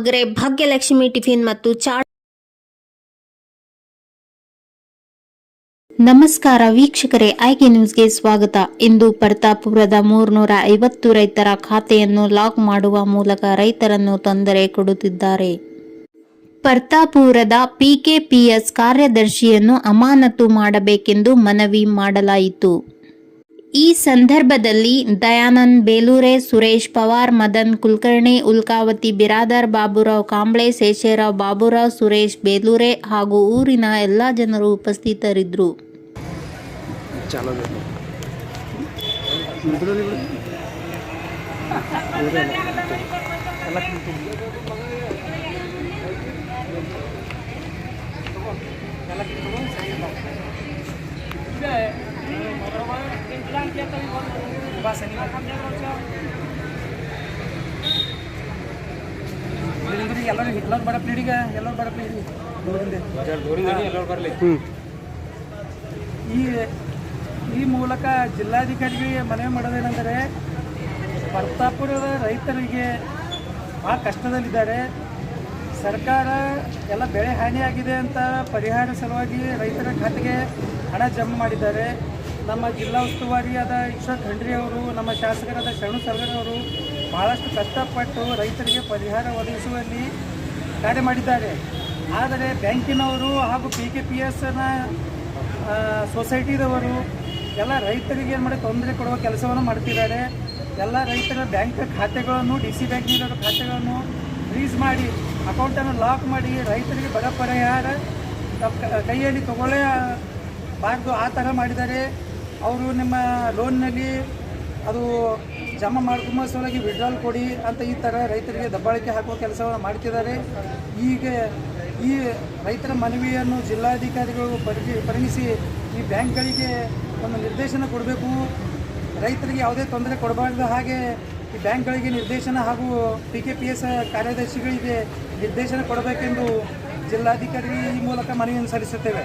ಮಗ್ರೆ Bhagyalakshmi tiffin ಮತ್ತು ಚಾಟ್. ನಮಸ್ಕಾರ ವೀಕ್ಷಕರೇ, ಆಯ್ಕೆ ನ್ಯೂಸ್ಗೆ ಸ್ವಾಗತ. ಇಂದು ಪರ್ತಾಪುರದ ಮೂರ್ನೂರ ಐವತ್ತು ರೈತರ ಖಾತೆಯನ್ನು ಲಾಕ್ ಮಾಡುವ ಮೂಲಕ ರೈತರನ್ನು ತೊಂದರೆ ಕೊಡುತ್ತಿದ್ದಾರೆ. ಪ್ರತಾಪುರದ ಪಿಕೆಪಿಎಸ್ ಕಾರ್ಯದರ್ಶಿಯನ್ನು ಅಮಾನತು ಮಾಡಬೇಕೆಂದು ಮನವಿ ಮಾಡಲಾಯಿತು. ಈ ಸಂದರ್ಭದಲ್ಲಿ ದಯಾನಂದ್ ಬೇಲೂರೆ, ಸುರೇಶ್ ಪವಾರ್, ಮದನ್ ಕುಲಕರ್ಣಿ, ಉಲ್ಕಾವತಿ, ಬಿರಾದರ್ ಬಾಬುರಾವ್, ಕಾಂಬ್ಳೆ, ಶೇಷೇರಾವ್ ಬಾಬುರಾವ್, ಸುರೇಶ್ ಬೇಲೂರೆ ಹಾಗೂ ಊರಿನ ಎಲ್ಲ ಜನರು ಉಪಸ್ಥಿತರಿದ್ದರು. ಈ ಈ ಮೂಲಕ ಜಿಲ್ಲಾಧಿಕಾರಿಗೆ ಮನವಿ ಮಾಡೋದೇನೆಂದರೆ ಪ್ರತಾಪುರದ ರೈತರಿಗೆ ಭಾಳ ಕಷ್ಟದಲ್ಲಿದ್ದಾರೆ. ಸರ್ಕಾರ ಎಲ್ಲ ಬೆಳೆ ಹಾನಿಯಾಗಿದೆ ಅಂತ ಪರಿಹಾರ ಸಲುವಾಗಿ ರೈತರ ಖಾತೆಗೆ ಹಣ ಜಮಾ ಮಾಡಿದ್ದಾರೆ. ನಮ್ಮ ಜಿಲ್ಲಾ ಉಸ್ತುವಾರಿಯಾದ ಈಶ್ವರ್ ಖಂಡ್ರಿ ಅವರು, ನಮ್ಮ ಶಾಸಕರಾದ ಶರಣು ಸರ್ಗರ್ ಅವರು ಭಾಳಷ್ಟು ಕಷ್ಟಪಟ್ಟು ರೈತರಿಗೆ ಪರಿಹಾರ ಒದಗಿಸುವಲ್ಲಿ ಕಾರ್ಯ ಮಾಡಿದ್ದಾರೆ. ಆದರೆ ಬ್ಯಾಂಕಿನವರು ಹಾಗೂ ಪಿ ಕೆ ಪಿ ಎಸ್ನ ಸೊಸೈಟಿದವರು ಎಲ್ಲ ರೈತರಿಗೆ ಏನು ಮಾಡಿ ತೊಂದರೆ ಕೊಡುವ ಕೆಲಸವನ್ನು ಮಾಡ್ತಿದ್ದಾರೆ. ಎಲ್ಲ ರೈತರ ಬ್ಯಾಂಕ್ ಖಾತೆಗಳನ್ನು, ಡಿ ಸಿ ಬ್ಯಾಂಕಿನವರ ಖಾತೆಗಳನ್ನು ಫ್ರೀಸ್ ಮಾಡಿ ಅಕೌಂಟನ್ನು ಲಾಕ್ ಮಾಡಿ ರೈತರಿಗೆ ಬರ ಪರಿಹಾರ ಕೈಯಲ್ಲಿ ತಗೊಳ್ಳೇ ಬಾರ್ದು ಆ ಥರ ಮಾಡಿದ್ದಾರೆ. ಅವರು ನಿಮ್ಮ ಲೋನ್ನಲ್ಲಿ ಅದು ಜಮಾ ಮಾಡ್ಕೊಂಬ ಸಲುವಾಗಿ ವಿಡ್ರಾಲ್ ಕೊಡಿ ಅಂತ ಈ ಥರ ರೈತರಿಗೆ ದಬ್ಬಾಳಿಕೆ ಹಾಕುವ ಕೆಲಸವನ್ನು ಮಾಡ್ತಿದ್ದಾರೆ. ಈಗ ಈ ರೈತರ ಮನವಿಯನ್ನು ಜಿಲ್ಲಾಧಿಕಾರಿಗಳು ಪರಿಗಿ, ಪರಿಗಣಿಸಿ ಈ ಬ್ಯಾಂಕ್ಗಳಿಗೆ ಒಂದು ನಿರ್ದೇಶನ ಕೊಡಬೇಕು. ರೈತರಿಗೆ ಯಾವುದೇ ತೊಂದರೆ ಕೊಡಬಾರ್ದು ಹಾಗೆ ಈ ಬ್ಯಾಂಕ್ಗಳಿಗೆ ನಿರ್ದೇಶನ ಹಾಗೂ ಪಿ ಕೆ ಪಿ ಎಸ್ ಕಾರ್ಯದರ್ಶಿಗಳಿಗೆ ನಿರ್ದೇಶನ ಕೊಡಬೇಕೆಂದು ಜಿಲ್ಲಾಧಿಕಾರಿ ಈ ಮೂಲಕ ಮನವಿಯನ್ನು ಸಲ್ಲಿಸುತ್ತೇವೆ.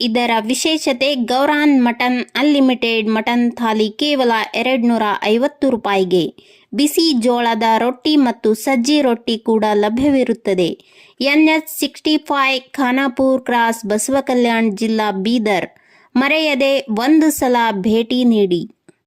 ಇದರ ವಿಶೇಷತೆ ಗೌರಾನ್ ಮಟನ್ ಅನ್ಲಿಮಿಟೆಡ್ ಮಟನ್ ಥಾಲಿ ಕೇವಲ ಎರಡ್ನೂರ ಐವತ್ತು ರೂಪಾಯಿಗೆ. ಬಿಸಿ ಜೋಳದ ರೊಟ್ಟಿ ಮತ್ತು ಸಜ್ಜಿ ರೊಟ್ಟಿ ಕೂಡ ಲಭ್ಯವಿರುತ್ತದೆ. N H sixty five, Khanapur cross Basava Kalyan ಜಿಲ್ಲಾ ಬೀದರ್ ಮರೆಯದೆ ಒಂದು ಸಲ ಭೇಟಿ ನೀಡಿ.